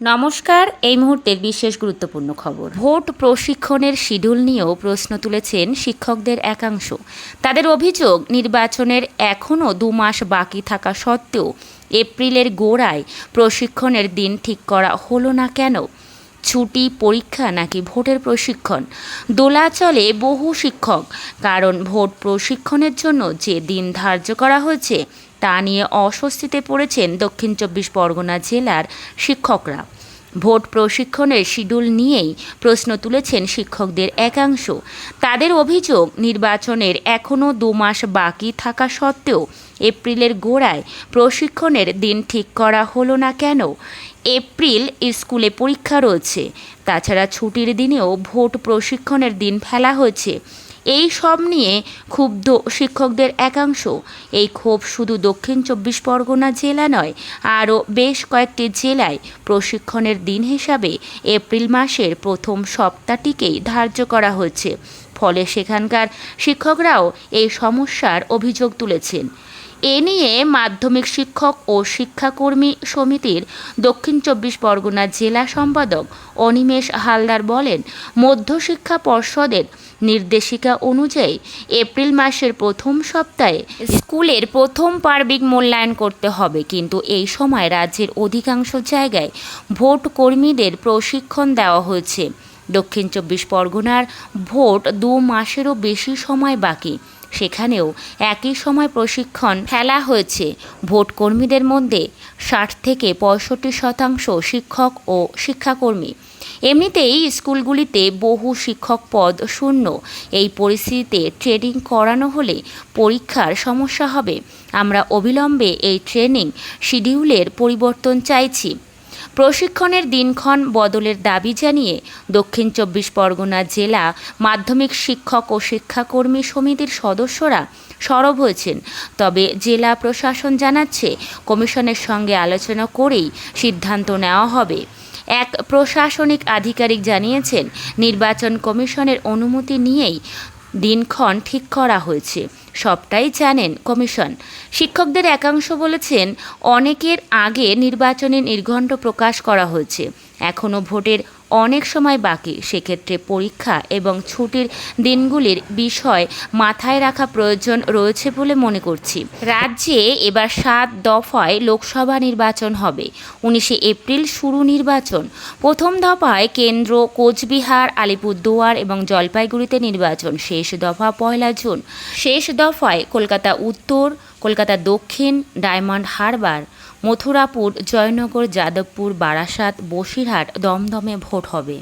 নমস্কার, এই মুহূর্তের বিশেষ গুরুত্বপূর্ণ খবর। ভোট প্রশিক্ষণের শিডিউল নিয়েও প্রশ্ন তুলেছেন শিক্ষকদের একাংশ। তাদের অভিযোগ, নির্বাচনের এখনও দু মাস বাকি থাকা সত্ত্বেও এপ্রিলের গোড়ায় প্রশিক্ষণের দিন ঠিক করা হলো না কেন? ছুটি, পরীক্ষা নাকি ভোটের প্রশিক্ষণ? দোলাচলে বহু শিক্ষক, কারণ ভোট প্রশিক্ষণের জন্য যে দিন ধার্য করা হয়েছে তা নিয়ে অস্বস্তিতে পড়েছেন দক্ষিণ চব্বিশ পরগনা জেলার শিক্ষকরা। ভোট প্রশিক্ষণের শিডিউল নিয়েই প্রশ্ন তুলেছেন শিক্ষকদের একাংশ। তাদের অভিযোগ, নির্বাচনের এখনও দু মাস বাকি থাকা সত্ত্বেও এপ্রিলের গোড়ায় প্রশিক্ষণের দিন ঠিক করা হলো না কেন? এপ্রিল স্কুলে পরীক্ষা রয়েছে, তাছাড়া ছুটির দিনেও ভোট প্রশিক্ষণের দিন ফেলা হয়েছে। এই সব নিয়ে ক্ষুব্ধ শিক্ষকদের একাংশ। এই ক্ষোভ শুধু দক্ষিণ চব্বিশ পরগনা জেলা নয়, আরও বেশ কয়েকটি জেলায় প্রশিক্ষণের দিন হিসাবে এপ্রিল মাসের প্রথম সপ্তাহটিকেই ধার্য করা হয়েছে। ফলে সেখানকার শিক্ষকরাও এই সমস্যার অভিযোগ তুলেছেন। এ নিয়ে মাধ্যমিক শিক্ষক ও শিক্ষাকর্মী সমিতির দক্ষিণ চব্বিশ পরগনা জেলা সম্পাদক অনিমেষ হালদার বলেন, মধ্যশিক্ষা পর্ষদের নির্দেশিকা অনুযায়ী এপ্রিল মাসের প্রথম সপ্তাহে স্কুলের প্রথম পার্বিক মূল্যায়ন করতে হবে। কিন্তু এই সময় রাজ্যের অধিকাংশ জায়গায় ভোট কর্মীদের প্রশিক্ষণ দেওয়া হয়েছে। দক্ষিণ চব্বিশ পরগনার ভোট দু মাসেরও বেশি সময় বাকি। সেখানেও একই সময় প্রশিক্ষণ ফেলা হয়েছে। ভোট কর্মীদের মধ্যে ষাট থেকে পঁয়ষট্টি শতাংশ শিক্ষক ও শিক্ষাকর্মী। এমনিতেই স্কুলগুলিতে বহু শিক্ষক পদ শূন্য। এই পরিস্থিতিতে ট্রেনিং করানো হলে পরীক্ষার সমস্যা হবে। আমরা অবিলম্বে এই ট্রেনিং শিডিউলের পরিবর্তন চাইছি। প্রশিক্ষণের দিনক্ষণ বদলের দাবি জানিয়ে দক্ষিণ চব্বিশ পরগনা জেলা মাধ্যমিক শিক্ষক ও শিক্ষাকর্মী সমিতির সদস্যরা সরব হয়েছেন। তবে জেলা প্রশাসন জানাচ্ছে, কমিশনের সঙ্গে আলোচনা করেই সিদ্ধান্ত নেওয়া হবে। এক প্রশাসনিক আধিকারিক জানিয়েছেন, নির্বাচন কমিশনের অনুমতি নিয়েই দিনক্ষণ ঠিক করা হয়েছে। সবটাই জানেন কমিশন। শিক্ষকদের একাংশ বলেছেন, অনেকের আগে নির্বাচনে নির্ঘণ্ট প্রকাশ করা হয়েছে। এখনও ভোটের অনেক সময় বাকি। সেক্ষেত্রে পরীক্ষা এবং ছুটির দিনগুলির বিষয় মাথায় রাখা প্রয়োজন রয়েছে বলে মনে করছি। রাজ্যে এবার সাত দফায় লোকসভা নির্বাচন হবে। উনিশে এপ্রিল শুরু নির্বাচন। প্রথম দফায় কেন্দ্র কোচবিহার, আলিপুরদুয়ার এবং জলপাইগুড়িতে নির্বাচন। শেষ দফা পয়লা জুন। শেষ দফায় কলকাতা উত্তর, কলকাতা দক্ষিণ, ডায়মন্ড হারবার। মথুরাপুর জয়নগর যাদবপুর বারাসাত বসিরহাট দমদমে ভোট হবে।